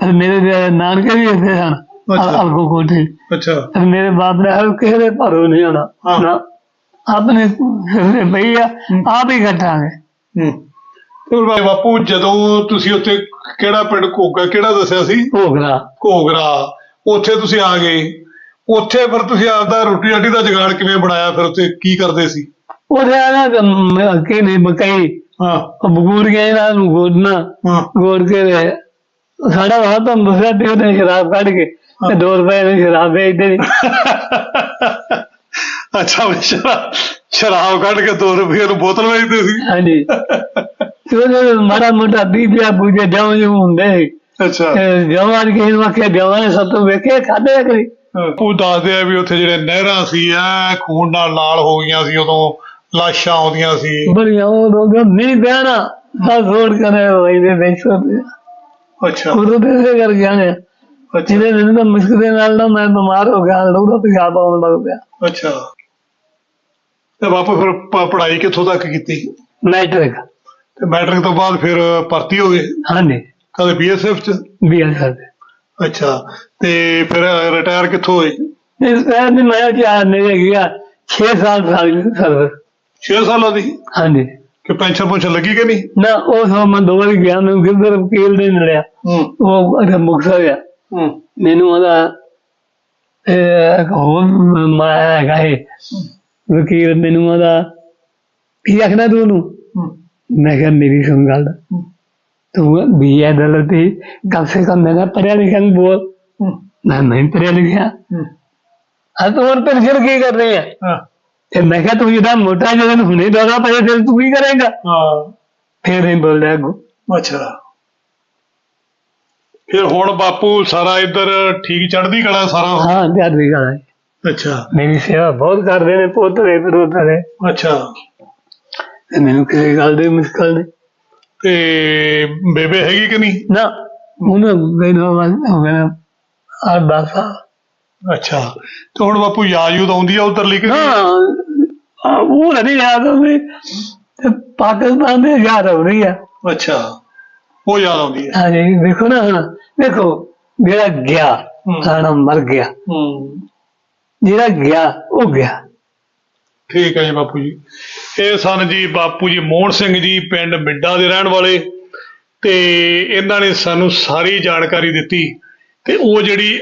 S2: ਫਿਰ ਮੇਰੇ ਦੇ ਨਾਨਕੇ ਵੀ ਇੱਥੇ ਸਨ। ਅਲਗੋ ਕੋਠੀ।
S1: ਅੱਛਾ।
S2: ਫਿਰ ਮੇਰੇ ਬਾਪ ਨੇ ਹਰ ਕਿਸੇ ਦੇ ਭਰੋ ਨਹੀਂ। ਨਾ ਆਪਣੇ ਸਿਰ ਪਈ ਆ ਆਪ ਹੀ ਕੱਟਾਂਗੇ।
S1: ਹੂੰ। ਤੇ ਬਾਪੂ ਜਦੋਂ ਤੁਸੀਂ ਉੱਥੇ ਕਿਹੜਾ ਪਿੰਡ ਘੋਗਾ ਕਿਹੜਾ ਦੱਸਿਆ ਸੀ?
S2: ਭੋਗਰਾ
S1: ਘੋਗਰਾ। ਉੱਥੇ ਤੁਸੀਂ ਆ ਗਏ। ਉੱਥੇ ਫਿਰ ਤੁਸੀਂ ਆਪਦਾ ਰੋਟੀ ਰਾਟੀ ਦਾ ਜੁਗਾੜ ਕਿਵੇਂ ਬਣਾਇਆ? ਫਿਰ ਉੱਥੇ ਕੀ ਕਰਦੇ ਸੀ?
S2: ਉਹਦੇ ਆ ਨਾ ਕਿ ਨਹੀਂ ਮਕਈ।
S1: ਹਾਂ।
S2: ਬਗੂਰ ਗਏ ਨਾ ਨੂੰ
S1: ਹਾਂ।
S2: ਗੋੜ ਕੇ ਸਾਡਾ ਵਾਹ ਤਾਂ ਦੱਸਿਆ ਤੇ ਉਹਨੇ ਸ਼ਰਾਬ ਕੱਢ ਕੇ ਤੇ 2 ਰੁਪਏ ਦੀ ਸ਼ਰਾਬ ਵੇਚਦੇ ਨੇ
S1: ਅੱਛਾ ਵੀ ਸ਼ਰਾ- ਸ਼ਰਾਬ ਕੱਢ ਕੇ 2 ਰੁਪਏ ਨੂੰ ਬੋਤਲ ਵੇਚਦੇ ਸੀ।
S2: ਹਾਂਜੀ। ਤੇ ਉਹਦੇ ਮਾੜਾ ਮੋਟਾ ਵੀ ਪਿਆ ਬੂਝੇ ਜਾਉਂ ਜਿਉਂ ਹੁੰਦੇ
S1: ਅੱਛਾ।
S2: ਜਵਾਂ ਕਿਸੇ ਨੂੰ ਆਖਿਆ ਨੇ ਸਭ ਤੋਂ ਵੇਖੇ ਖਾਦੇ ਕਰੀ
S1: ਉਹ ਦੱਸਦੇ ਆ ਵੀ ਉੱਥੇ ਜਿਹੜੇ ਨਹਿਰਾਂ ਸੀ ਐ ਖੂਨ ਨਾਲ ਲਾਲ ਹੋ ਗਈਆਂ ਸੀ ਉਦੋਂ ਲਾਸ਼ਾਂ ਆਉਂਦੀਆਂ ਸੀ।
S2: ਬੜੀਆਂ ਉਹ ਲੋਕ ਨਹੀਂ ਬਹਿਣਾ ਬਸ ਰੋਡ ਕਰੇ ਵਈਦੇ ਦੇਖ ਸਕਦੇ
S1: ਅੱਛਾ।
S2: ਉਦੋਂ ਤੇ ਇਸੇ ਕਰ ਗਿਆ ਨੇ
S1: ਅੱਛਾ।
S2: ਜਿਹਦੇ ਦਿਨ ਤਾਂ ਮੁਸ਼ਕ ਦੇ ਨਾਲ ਨਾ ਮੈਂ ਬਿਮਾਰ ਹੋ ਗਿਆ ਲੋਕਾਂ ਪਿਆਬ ਆਉਣ ਲੱਗ ਪਿਆ।
S1: ਅੱਛਾ। ਤੇ ਬਾਪੂ ਫਿਰ ਪ- ਪੜ੍ਹਾਈ ਕਿੱਥੋਂ ਤੱਕ ਕੀਤੀ?
S2: ਮੈਟ੍ਰਿਕ।
S1: ਤੇ ਮੈਟ੍ਰਿਕ ਤੋਂ ਬਾਅਦ ਫਿਰ ਭਰਤੀ ਹੋ ਗਏ?
S2: ਹਾਂਜੀ।
S1: ਕਦੇ ਬੀਐਸਐਫ ਚ?
S2: ਸਕਦੇ
S1: ਅੱਛਾ ਤੇ ਫਿਰ ਰਿਟਾਇਰ ਕਿੱਥੋਂ ਹੋਏ?
S2: ਇਸ ਤਰ੍ਹਾਂ ਦੀ ਮੈਂ ਚਾਹ ਨਹੀਂ ਗਿਆ 6 ਸਾਲ ਸਾਲ ਸਰਵਿਸ
S1: 6 ਸਾਲਾਂ ਦੀ?
S2: ਹਾਂਜੀ।
S1: ਕਿ ਪੈਨਸ਼ਨ ਪੁੰਸ਼ਨ ਲੱਗੀ ਕਿ ਨਹੀਂ?
S2: ਨਾ ਉਹ ਸੋ ਮੈਂ ਦੋ ਵਾਰੀ ਗਿਆ ਮੈਨੂੰ ਗਿਰਦਰ ਵਕੀਲ ਨੇ ਮਿਲਿਆ।
S1: ਹੂੰ।
S2: ਉਹ ਅਜਾ ਮੁਕਸਰ ਗਿਆ।
S1: ਹੂੰ।
S2: ਮੈਨੂੰ ਉਹਦਾ ਇਹ ਹੋਰ ਮੈਂ ਹੈਗਾ ਇਹ। ਵਕੀਲ ਮੈਨੂੰ ਉਹਦਾ ਕੀ ਆਖਣਾ ਤੂੰ ਉਹਨੂੰ?
S1: ਹੂੰ।
S2: ਮੈਂ ਕਿਹਾ ਮੇਰੀ ਸੁਣ ਗੱਲ। ਤੂੰ ਵੀ ਅਦਾਲਤ ਦੀ ਕਮ ਸੇ ਕਮ ਮੈਂ ਪੜਿਆ ਲਿਖਿਆ ਨੂੰ ਬੋਲ।
S1: ਹੂੰ।
S2: ਮੈਂ ਨਹੀਂ ਪੜਿਆ ਲਿਖਿਆ।
S1: ਹੂੰ।
S2: ਹਾਂ ਤੂੰ ਹੁਣ ਪੈਨਸ਼ਨ ਕੀ ਕਰ ਰਹੀ ਹੈ।
S1: ਹਾਂ
S2: ਤੇ ਮੈਂ ਕਿਹਾ ਤੂੰ ਜਿਹੜਾ ਮੋਟਾ ਜਦੋਂ ਹੁਣੇ ਦੋਗਾ ਪਏ ਫਿਰ ਤੂੰ ਕੀ ਕਰੇਗਾ?
S1: ਹਾਂ।
S2: ਫਿਰ ਨਹੀਂ ਬੋਲਦਾ ਅੱਗੋਂ।
S1: ਅੱਛਾ। ਫਿਰ ਹੁਣ ਬਾਪੂ ਸਾਰਾ ਇੱਧਰ ਠੀਕ ਚੜ੍ਹਦੀ ਕਲਾ ਸਾਰਾ?
S2: ਹਾਂ ਧਿਆਨ ਵੀ ਕਰਾਂ
S1: ਅੱਛਾ।
S2: ਮੇਰੀ ਸੇਵਾ ਬਹੁਤ ਕਰਦੇ ਨੇ ਪੋਤਰੇ ਪਰੋਤਰੇ
S1: ਅੱਛਾ।
S2: ਤੇ ਮੈਨੂੰ ਕਿਸੇ ਗੱਲ ਦੀ ਮੁਸ਼ਕਲ ਨਹੀਂ
S1: ਤੇ ਬੇਬੇ ਹੈਗੀ ਕਿ ਨਹੀਂ?
S2: ਨਾ ਉਹਨੂੰ ਮੈਨੂੰ ਹੋ ਗਿਆ ਨਾ ਆ ਬਾਸਾ
S1: ਅੱਛਾ। ਤੇ ਹੁਣ ਬਾਪੂ ਯਾਦ ਯੂਦ ਆਉਂਦੀ ਆ ਉਧਰ ਲਿਖ
S2: ਆ, ਉਹ ਨਹੀਂ ਯਾਦ ਆਉਂਦੀ। ਤੇ ਪਾਕਿਸਤਾਨ ਦੇ ਯਾਦ ਹੋ ਰਹੀ ਆ।
S1: ਅੱਛਾ। ਉਹ ਯਾਦ ਆਉਂਦੀ ਹੈ
S2: ਹਾਂਜੀ ਦੇਖੋ ਨਾ ਹੁਣ ਦੇਖੋ ਜਿਹੜਾ ਗਿਆ
S1: ਹੂੰ।
S2: ਸਾਡਾ ਮਰ ਗਿਆ।
S1: ਹੂੰ।
S2: ਜਿਹੜਾ ਗਿਆ, ਉਹ ਗਿਆ।
S1: ਠੀਕ ਹੈ ਜੀ ਬਾਪੂ ਜੀ। ਇਹ ਸਨ ਜੀ ਬਾਪੂ ਜੀ ਮੋਹਨ ਸਿੰਘ ਜੀ, ਪਿੰਡ ਮਿੱਡਾ ਦੇ ਰਹਿਣ ਵਾਲੇ। ਤੇ ਇਹਨਾਂ ਨੇ ਸਾਨੂੰ ਸਾਰੀ ਜਾਣਕਾਰੀ ਦਿੱਤੀ। ਤੇ ਉਹ ਜਿਹੜੀ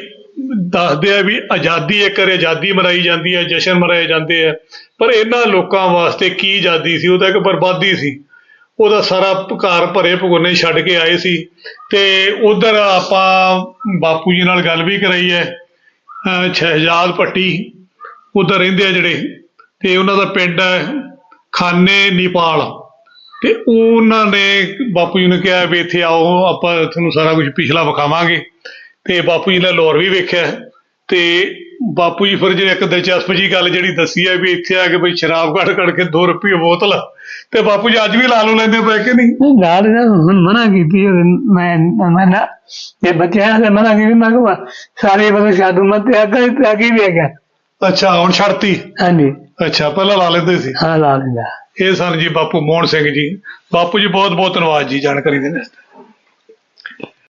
S1: ਦੱਸਦੇ ਆ ਵੀ ਆਜ਼ਾਦੀ ਇੱਕ ਵਾਰ ਆਜ਼ਾਦੀ ਮਨਾਈ ਜਾਂਦੀ ਹੈ, ਜਸ਼ਨ ਮਨਾਏ ਜਾਂਦੇ ਆ। ਪਰ ਇਹਨਾਂ ਲੋਕਾਂ ਵਾਸਤੇ ਕੀ ਆਜ਼ਾਦੀ ਸੀ? ਉਹ ਤਾਂ ਇੱਕ ਬਰਬਾਦੀ ਸੀ। ਉਹਦਾ ਸਾਰਾ ਘਰ ਭਰੇ ਭਗੋਨੇ ਛੱਡ ਕੇ ਆਏ ਸੀ। ਤੇ ਉਧਰ ਆਪਾਂ ਬਾਪੂ ਜੀ ਨਾਲ ਗੱਲ ਵੀ ਕਰਾਈ ਹੈ। ਸ਼ਹਿਜਾਦ ਪੱਟੀ ਉਧਰ ਰਹਿੰਦੇ ਆ ਜਿਹੜੇ, ਤੇ ਉਹਨਾਂ ਦਾ ਪਿੰਡ ਹੈ ਖਾਨੇ ਨੇਪਾਲ। ਤੇ ਉਹਨਾਂ ਨੇ ਬਾਪੂ ਜੀ ਨੂੰ ਕਿਹਾ ਵੀ ਇੱਥੇ ਆਓ, ਆਪਾਂ ਤੁਹਾਨੂੰ ਸਾਰਾ ਕੁਝ ਪਿਛਲਾ ਵਿਖਾਵਾਂਗੇ। ਤੇ ਬਾਪੂ ਜੀ ਨੇ ਲਾਹੌਰ ਵੀ ਵੇਖਿਆ, ਤੇ ਬਾਪੂ ਜੀ ਫਿਰ ਜਿਹੜੇ ਇੱਕ ਦਿਲਚਸਪ ਜੀ ਗੱਲ ਜਿਹੜੀ ਦੱਸੀ ਹੈ ਵੀ ਇੱਥੇ ਆ ਕੇ ਬਈ ਸ਼ਰਾਬ ਕੱਢ ਕੱਢ ਕੇ 2 ਰੁਪਏ ਬੋਤਲ ਤੇ ਬਾਪੂ ਜੀ ਅੱਜ ਵੀ ਲਾ ਲੂ ਲੈਂਦੇ ਪਏ ਕਿ ਨਹੀਂ?
S2: ਉਹ ਨਾਲ ਨਾ ਹੁਣ ਮਨਾ ਕੀਤੀ ਹੈ, ਮੈਂ ਮੈਂ ਨਾ ਇਹ ਬੱਚਿਆਂ ਨੇ ਮਨਾ ਕੀਤੀ ਮੈਂ ਕਿਹਾ ਸਾਰੇ ਬੰਦੇ ਸਾਧੂ ਮਤ ਤੇ ਅੱਗੇ ਤੇ ਅੱਗੇ ਵੀ ਹੈਗਾ।
S1: ਅੱਛਾ ਹੁਣ ਛੱਡਤੀ?
S2: ਹਾਂਜੀ।
S1: ਅੱਛਾ ਪਹਿਲਾਂ ਲਾ ਲੈਂਦੇ ਸੀ।
S2: ਹਾਂ ਲਾ ਲੈਂਦਾ।
S1: ਇਹ ਸਨ ਜੀ ਬਾਪੂ ਮੋਹਨ ਸਿੰਘ ਜੀ। ਬਾਪੂ ਜੀ ਬਹੁਤ ਬਹੁਤ ਧੰਨਵਾਦ ਜੀ ਜਾਣਕਾਰੀ ਦੇਣ ਵਾਸਤੇ।